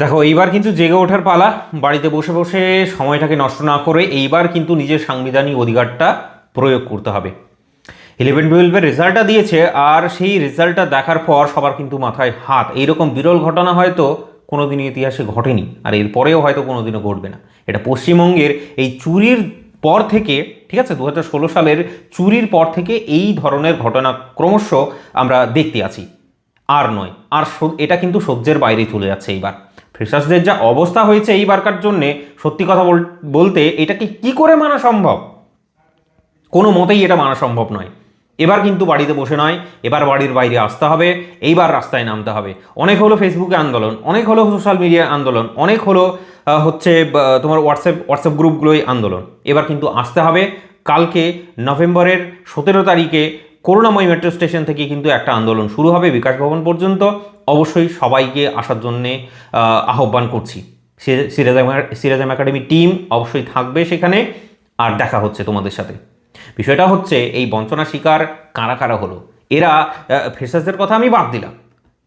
দেখো, এইবার কিন্তু জেগে ওঠার পালা। বাড়িতে বসে বসে সময়টাকে নষ্ট না করে এইবার কিন্তু নিজের সাংবিধানিক অধিকারটা প্রয়োগ করতে হবে। ইলেভেন টুয়েলভের রেজাল্টটা দিয়েছে আর সেই রেজাল্টটা দেখার পর সবার কিন্তু মাথায় হাত। এইরকম বিরল ঘটনা হয়তো কোনোদিনই ইতিহাসে ঘটেনি আর এরপরেও হয়তো কোনোদিনও ঘটবে না। এটা পশ্চিমবঙ্গের এই চুরির পর থেকে, ঠিক আছে দু সালের চুরির পর থেকে এই ধরনের ঘটনা ক্রমশ আমরা দেখতে আছি। আর নয়, আর এটা কিন্তু সহ্যের বাইরে চলে যাচ্ছে এইবার। ফ্রেশার্সদের যা অবস্থা হয়েছে এইবারকার জন্যে, সত্যি কথা বল- বলতে এটাকে কি করে মানা সম্ভব? কোনো মতেই এটা মানা সম্ভব নয়। এবার কিন্তু বাড়িতে বসে নয়, এবার বাড়ির বাইরে আসতে হবে, এইবার রাস্তায় নামতে হবে। অনেক হলো ফেসবুকে আন্দোলন, অনেক হলো সোশ্যাল মিডিয়ায় আন্দোলন, অনেক হলো হচ্ছে তোমার হোয়াটসঅ্যাপ হোয়াটসঅ্যাপ গ্রুপগুলোই আন্দোলন। এবার কিন্তু আসতে হবে। কালকে নভেম্বরের সতেরো তারিখে করুণাময় মেট্রো স্টেশন থেকে কিন্তু একটা আন্দোলন শুরু হবে বিকাশ ভবন পর্যন্ত। অবশ্যই সবাইকে আসার জন্যে আহ্বান করছি। সিরাজাম সিরাজাম একাডেমি টিম অবশ্যই থাকবে সেখানে, আর দেখা হচ্ছে তোমাদের সাথে। বিষয়টা হচ্ছে, এই বঞ্চনা শিকার কারা কারা হলো? এরা ফ্রেশার্সদের কথা আমি বাদ দিলাম।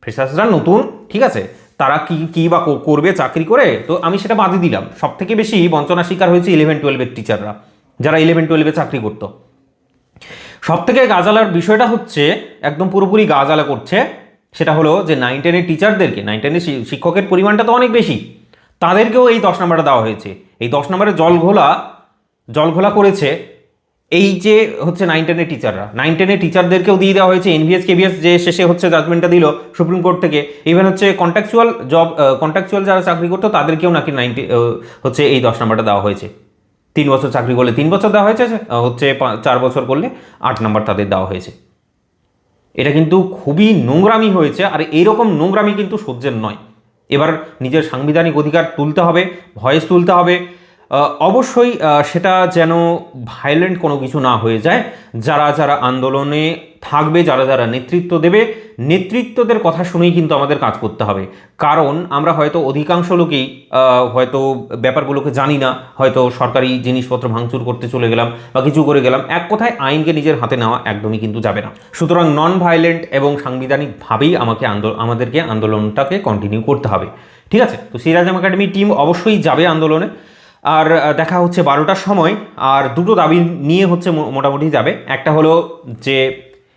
ফ্রেশার্সরা নতুন, ঠিক আছে? তারা কি কি বা করবে, চাকরি করে? তো আমি সেটা বাদই দিলাম। সব থেকে বেশি বঞ্চনা শিকার হয়েছে ইলেভেন টুয়েলভের টিচাররা যারা ইলেভেন টুয়েলভে চাকরি করতো। সব থেকে গাজালার বিষয়টা হচ্ছে, একদম পুরোপুরি গাজালা করছে, সেটা হলো যে নাইন টেনের টিচারদেরকে নাইন টেনের শিক্ষকের পরিমাণটা তো অনেক বেশি, তাদেরকেও এই দশ নম্বরটা দেওয়া হয়েছে। এই দশ নম্বরে জল ঘোলা জল ঘোলা করেছে এই যে হচ্ছে নাইন টেনের টিচাররা নাইন টেনের টিচারদেরকেও দিয়ে দেওয়া হয়েছে এনভিএস কেভিএস যে শেষে হচ্ছে জাজমেন্টটা দিল সুপ্রিম কোর্ট থেকে। ইভেন হচ্ছে কন্ট্রাকচুয়াল জব কন্ট্রাকচুয়াল যারা চাকরি করতো, তাদেরকেও নাকি নাইনটি হচ্ছে এই দশ নম্বরটা দেওয়া হয়েছে। তিন বছর চাকরি করলে তিন বছর দেওয়া হয়েছে, হচ্ছে চার বছর করলে আট নাম্বার তাদের দেওয়া হয়েছে। এটা কিন্তু খুবই নোংরামি হয়েছে, আর এইরকম নোংরামি কিন্তু সহ্যের নয়। এবার নিজের সাংবিধানিক অধিকার তুলতে হবে, ভয়েস তুলতে হবে অবশ্যই সেটা যেন ভায়োলেন্ট কোনো কিছু না হয়ে যায়। যারা যারা আন্দোলনে থাকবে, যারা যারা নেতৃত্ব দেবে, নেতৃত্বদের কথা শুনেই কিন্তু আমাদের কাজ করতে হবে। কারণ আমরা হয়তো অধিকাংশ লোকেই হয়তো ব্যাপারগুলোকে জানি না, হয়তো সরকারি জিনিসপত্র ভাঙচুর করতে চলে গেলাম বা কিছু করে গেলাম, এক কথায় আইনকে নিজের হাতে নেওয়া একদমই কিন্তু যাবে না। সুতরাং নন ভায়োলেন্ট এবং সাংবিধানিকভাবেই আমাকে আন্দোলন আমাদেরকে আন্দোলনটাকে কন্টিনিউ করতে হবে। ঠিক আছে? তো সিরাজাম একাডেমি টিম অবশ্যই যাবে আন্দোলনে। আর দেখা হচ্ছে বারোটার সময়, আর দুটো দাবি নিয়ে হচ্ছে মোটামুটি যাবে। একটা হলো যে,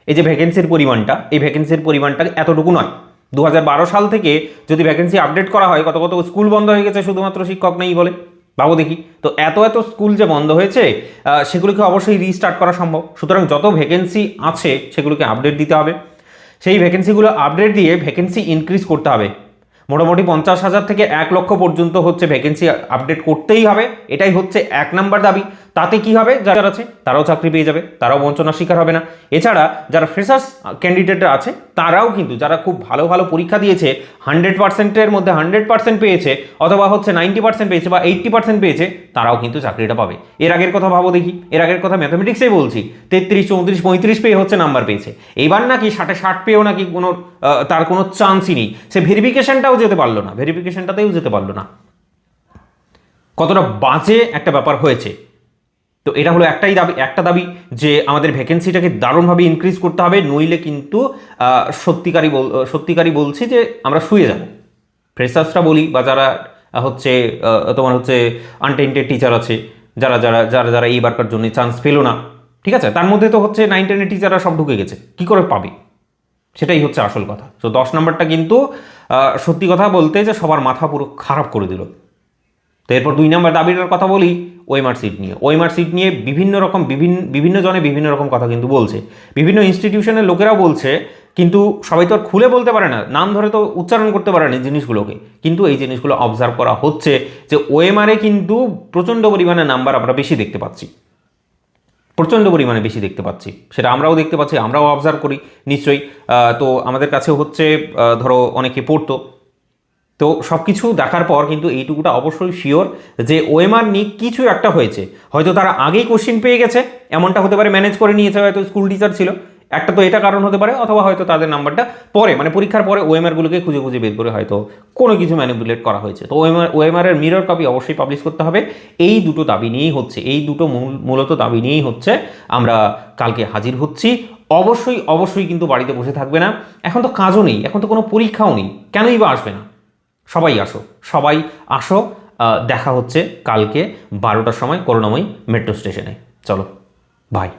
এই যে ভ্যাকেন্সির পরিমাণটা, এই ভ্যাকেন্সির পরিমাণটা এতটুকু নয়। দু সাল থেকে যদি ভ্যাকেন্সি আপডেট করা হয়, কত কত স্কুল বন্ধ হয়ে গেছে, শুধুমাত্র শিক্ষক নেই বলে? ভাবো দেখি। তো এত এত স্কুল যে বন্ধ হয়েছে সেগুলোকে অবশ্যই রিস্টার্ট করা সম্ভব। সুতরাং যত ভ্যাকেন্সি আছে, সেগুলোকে আপডেট দিতে হবে। সেই ভ্যাকেন্সিগুলো আপডেট দিয়ে ভ্যাকেন্সি ইনক্রিজ করতে হবে। মোটামুটি পঞ্চাশ হাজার থেকে এক লক্ষ পর্যন্ত হচ্ছে ভ্যাকেন্সি আপডেট করতেই হবে। এটাই হচ্ছে এক নাম্বার দাবি। তাতে কি হবে? যারা আছে, তারাও চাকরি পেয়ে যাবে, তারাও বঞ্চনার শিকার হবে না। এছাড়া যারা ফ্রেশার্স ক্যান্ডিডেটরা আছে, তারাও কিন্তু যারা খুব ভালো ভালো পরীক্ষা দিয়েছে হান্ড্রেড পার্সেন্টের মধ্যে হান্ড্রেড পার্সেন্ট পেয়েছে, অথবা হচ্ছে নাইনটি পার্সেন্ট পেয়েছে বা এইট্টি পার্সেন্ট পেয়েছে, তারাও কিন্তু চাকরিটা পাবে। এর আগের কথা ভাবো দেখি। এর আগের কথা ম্যাথামেটিক্সেই বলছি। তেত্রিশ, চৌত্রিশ, পঁয়ত্রিশ পেয়ে হচ্ছে নাম্বার পেয়েছে। এবার নাকি ষাটে ষাট পেয়েও নাকি কোনো তার কোনো চান্সই নেই। সে ভেরিফিকেশনটাও যেতে পারল না। ভেরিফিকেশনটাতেও যেতে পারল না। কতটা বাজে একটা ব্যাপার হয়েছে। তো এটা হলো একটাই দাবি একটা দাবি যে আমাদের ভ্যাকেন্সিটাকে দারুণভাবে ইনক্রিজ করতে হবে নইলে কিন্তু আহ, সত্যিকারই বল সত্যিকারই বলছি যে আমরা শুয়ে যাব। ফ্রেশার্সরা বলি বা যারা হচ্ছে তোমার হচ্ছে আনটেন্টেড টিচার আছে যারা যারা যারা যারা এইবারকার জন্য চান্স পেল না ঠিক আছে? তার মধ্যে তো হচ্ছে নাইন টেনের টিচাররা সব ঢুকে গেছে কি করে পাবে? সেটাই হচ্ছে আসল কথা। তো দশ নম্বরটা কিন্তু সত্যি কথা বলতে যে সবার মাথা পুরো খারাপ করে দিল। তো এরপর দুই নম্বর দাবিটার কথা বলি ওয়েমার সিট নিয়ে। ওয়েমার সিট নিয়ে বিভিন্ন রকম বিভিন্ন বিভিন্ন জনে বিভিন্ন রকম কথা কিন্তু বলছে। বিভিন্ন ইনস্টিটিউশনের লোকেরাও বলছে, কিন্তু সবাই তো আর খুলে বলতে পারে না, নাম ধরে তো উচ্চারণ করতে পারে না জিনিসগুলোকে। কিন্তু এই জিনিসগুলো অবজার্ভ করা হচ্ছে যে ওএমআরে কিন্তু প্রচণ্ড পরিমাণে নাম্বার আমরা বেশি দেখতে পাচ্ছি। প্রচণ্ড পরিমাণে বেশি দেখতে পাচ্ছি। সেটা আমরাও দেখতে পাচ্ছি, আমরাও অবজার্ভ করি, নিশ্চয়ই। তো আমাদের কাছে হচ্ছে ধরো অনেকে পড়তো তো সব কিছু দেখার পর কিন্তু এইটুকুটা অবশ্যই শিওর যে ওএমআর নিয়ে কিছু একটা হয়েছে। হয়তো তারা আগেই কোশ্চিন পেয়ে গেছে, এমনটা হতে পারে ম্যানেজ করে নিয়েছে, হয়তো স্কুল টিচার ছিল। একটা তো এটা কারণ হতে পারে, অথবা হয়তো তাদের নাম্বারটা পরে মানে পরীক্ষার পরে ওএমআরগুলোকে খুঁজে খুঁজে বের করে হয়তো কোনো কিছু ম্যানিপুলেট করা হয়েছে। তো ওএমআর ওএমআর এর মিরর কপি অবশ্যই পাবলিশ করতে হবে। এই দুটো দাবি নিয়েই হচ্ছে, এই দুটো মূল, মূলত দাবি নিয়েই হচ্ছে আমরা কালকে হাজির হচ্ছি। অবশ্যই অবশ্যই কিন্তু বাড়িতে বসে থাকবে না। এখন তো কাজও নেই, এখন তো কোনো পরীক্ষাও নেই। কেনই বা আসবে না? সবাই আসো সবাই আসো। দেখা হচ্ছে কালকে বারোটার সময় করোনাময়ী মেট্রো স্টেশনে চলো বাই